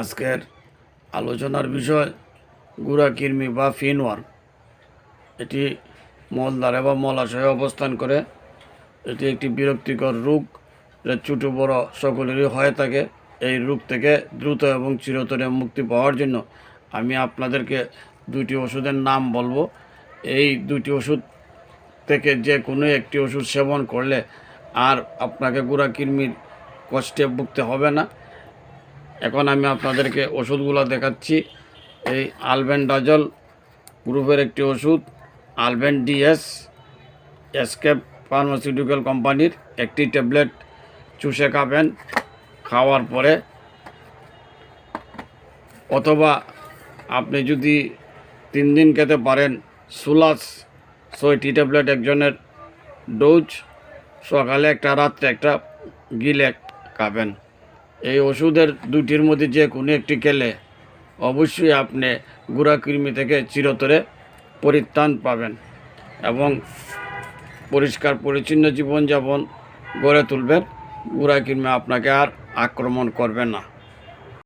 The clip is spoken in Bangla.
আজকের আলোচনার বিষয় গুড়া, কৃমি বা ফিনওয়ার্ম এটি মলদ্বারে বা মলাশয়ে অবস্থান করে। এটি একটি বিরক্তিকর রোগ এটা ছোটো বড় সকলেরই হয়ে থাকে। এই রোগ থেকে দ্রুত এবং চিরতরে মুক্তি পাওয়ার জন্য আমি আপনাদেরকে দুটি ওষুধের নাম বলব। এই দুটি ওষুধ থেকে যে কোনো একটি ওষুধ সেবন করলে আর আপনাকে গুড়া, কৃমির কষ্টে ভুগতে হবে না। এখন আমি আপনাদেরকে ওষুধগুলো দেখাচ্ছি। এই আলবেন্ডাজল গ্রুপের একটি ওষুধ, আলবেন ডিএস, এসকেপ ফার্মাসিউটিক্যাল কোম্পানির একটি ট্যাবলেট চুষে খাবেন, খাওয়ার পরে। অথবা আপনি যদি তিন দিন খেতে পারেন, সুলাস ছয়টি ট্যাবলেট একজনের ডোজ, সকালে একটা, রাত্রে একটা, গিলে খাবেন। এই ওষুধের দুটির মধ্যে যে কোনো একটি খেলে অবশ্যই আপনি গুড়া কৃমি থেকে চিরতরে পরিত্রাণ পাবেন এবং পরিষ্কার পরিচ্ছন্ন জীবনযাপন গড়ে তুলবেন। গুড়া কৃমি আপনাকে আর আক্রমণ করবে না।